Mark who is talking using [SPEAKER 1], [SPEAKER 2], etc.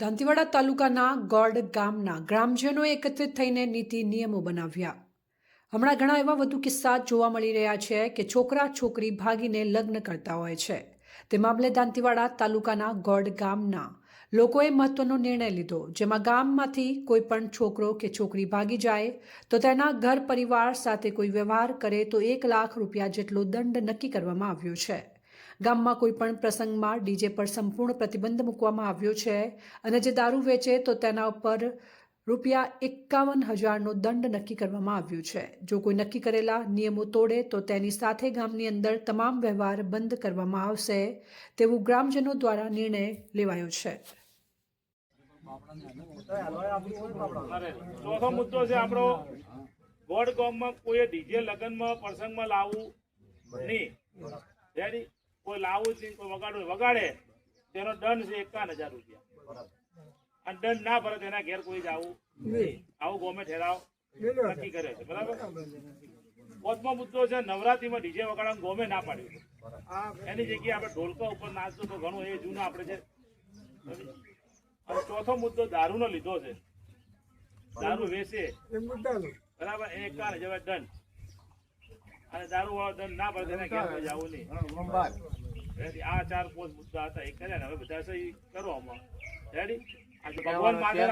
[SPEAKER 1] દાંતીવાડા તાલુકાના ગોડ ગામના ગ્રામજનો એકત્રિત થઈને નીતિ નિયમો બનાવ્યા. હમણાં ઘણા એવા વધુ કિસ્સા જોવા મળી રહ્યા છે કે છોકરા છોકરી ભાગીને લગ્ન કરતા હોય છે. તે મામલે દાંતીવાડા તાલુકાના ગોડ ગામના લોકોએ મહત્વનો નિર્ણય લીધો. જેમાં ગામમાંથી કોઈ પણ છોકરો કે છોકરી ભાગી જાય તો તેના ઘર પરિવાર સાથે કોઈ વ્યવહાર કરે તો એક લાખ રૂપિયા જેટલો દંડ નક્કી કરવામાં આવ્યો છે. ગામમાં કોઈ પણ પ્રસંગમાં ડીજે પર સંપૂર્ણ પ્રતિબંધ મૂકવામાં આવ્યો છે અને જે દારૂ વેચે તો તેના ઉપર રૂપિયા એકાવન હજારનો દંડ નક્કી કરવામાં આવ્યો છે. જો કોઈ નક્કી કરેલા નિયમો તોડે તો તેની સાથે ગામની અંદર તમામ વ્યવહાર બંધ કરવામાં આવશે તેવું ગ્રામજનો દ્વારા નિર્ણય લેવાયો છે.
[SPEAKER 2] ચોથો મુદ્દો છે આપણો વોર્ડ ગામમાં કોઈ ડીજે લગ્નમાં પ્રસંગમાં લાવવું નહીં. જ નહીં કોઈ વગાડું વગાડે. તેનો દંડ છે એકાવન હજાર રૂપિયા. અને દંડ ના ભરે તેના ઘેર કોઈ જવું નહીં આવું ગોમે ઠેરાવ નક્કી કરે છે બરાબર? પોતમો મુદ્દો છે નવરાત્રીમાં ડીજે વગાડવાનું ગોમે ના પાડ્યું એની જગ્યાએ આપણે ઢોલકા ઉપર નાચતું તો ઘણું એ જૂનું આપણે છે અને ચોથો મુદ્દો દારૂનો લીધો છે. દારૂ વેચે. બરાબર? એ એકાવન હજાર દંડ. અને દારૂ વાળો દંડ ના ભરે તેને ઘેર કોઈ જવું નહીં. રેડી. આ ચાર પાંચ મુદ્દા હતા. એ કર્યા ને હવે બધા સહી કરો આમાં. રેડી આજે ભગવાન માતા